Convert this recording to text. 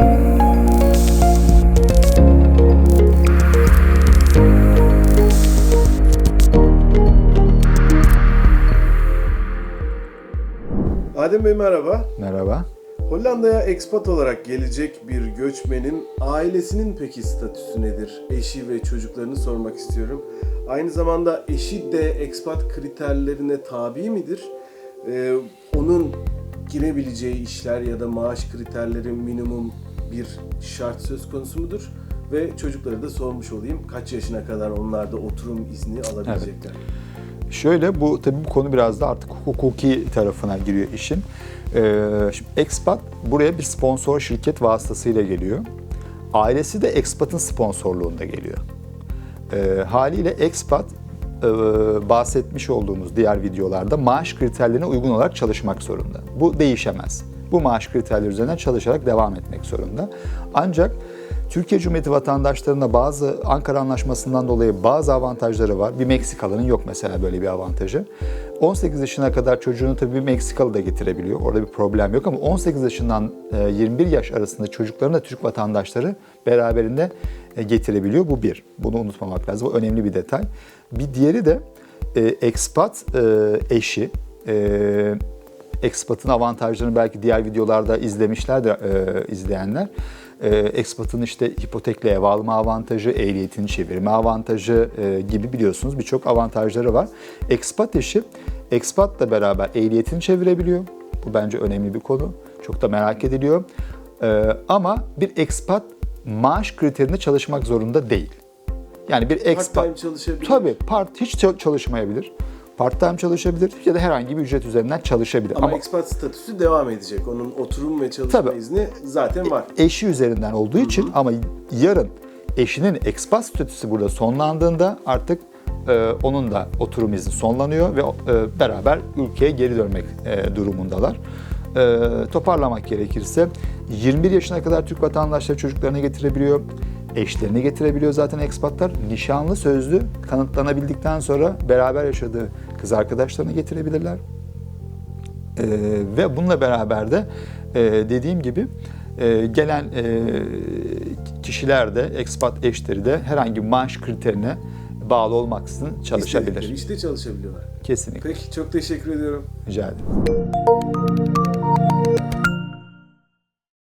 Adem Bey merhaba. Merhaba. Hollanda'ya expat olarak gelecek bir göçmenin ailesinin peki statüsü nedir? Eşi ve çocuklarını sormak istiyorum. Aynı zamanda eşi de expat kriterlerine tabi midir? Ee, onun girebileceği işler ya da maaş kriterleri minimum bir şart söz konusu mudur? Ve çocukları da sormuş olayım. Kaç yaşına kadar onlar da oturum izni alabilecekler? Şöyle bu tabii bu konu biraz da artık hukuki tarafına giriyor işin. Ee, şimdi expat buraya bir sponsor şirket vasıtasıyla geliyor. Ailesi de expat'ın sponsorluğunda geliyor. Ee, haliyle expat e, bahsetmiş olduğumuz diğer videolarda maaş kriterlerine uygun olarak çalışmak zorunda. Bu değişemez. Bu maaş kriterleri üzerinden çalışarak devam etmek zorunda. Ancak Türkiye Cumhuriyeti vatandaşlarına bazı Ankara Anlaşması'ndan dolayı bazı avantajları var. Bir Meksikalı'nın yok mesela böyle bir avantajı. 18 yaşına kadar çocuğunu tabii bir Meksikalı da getirebiliyor. Orada bir problem yok ama 18 yaşından e, 21 yaş arasında çocukların da Türk vatandaşları beraberinde e, getirebiliyor. Bu bir. Bunu unutmamak lazım. Bu önemli bir detay. Bir diğeri de e, expat e, eşi. E, Expat'ın avantajlarını belki diğer videolarda izlemişlerdir e, izleyenler. E, Expat'ın işte hipotekle ev alma avantajı, ehliyetini çevirme avantajı e, gibi biliyorsunuz birçok avantajları var. Expat eşi, Expat'la beraber ehliyetini çevirebiliyor. Bu bence önemli bir konu. Çok da merak ediliyor. E, ama bir expat maaş kriterinde çalışmak zorunda değil. Yani bir expat... Part-time çalışabilir. Tabii part hiç çal- çalışmayabilir. Part-time çalışabilir ya da herhangi bir ücret üzerinden çalışabilir. Ama, Ama, expat statüsü devam edecek. Onun oturum ve çalışma Tabii. izni zaten var. eşi üzerinden olduğu için ama yarın eşinin expat statüsü burada sonlandığında artık e, onun da oturum izni sonlanıyor ve e, beraber ülkeye geri dönmek e, durumundalar. E, toparlamak gerekirse 21 yaşına kadar Türk vatandaşları çocuklarını getirebiliyor. Eşlerini getirebiliyor zaten ekspatlar. Nişanlı sözlü kanıtlanabildikten sonra beraber yaşadığı kız arkadaşlarını getirebilirler. Ee, ve bununla beraber de e, dediğim gibi e, gelen e, kişiler de, expat eşleri de herhangi bir maaş kriterine bağlı olmaksızın İstedikleri çalışabilir. işte çalışabiliyorlar. Kesinlikle. Peki çok teşekkür ediyorum. Rica ederim.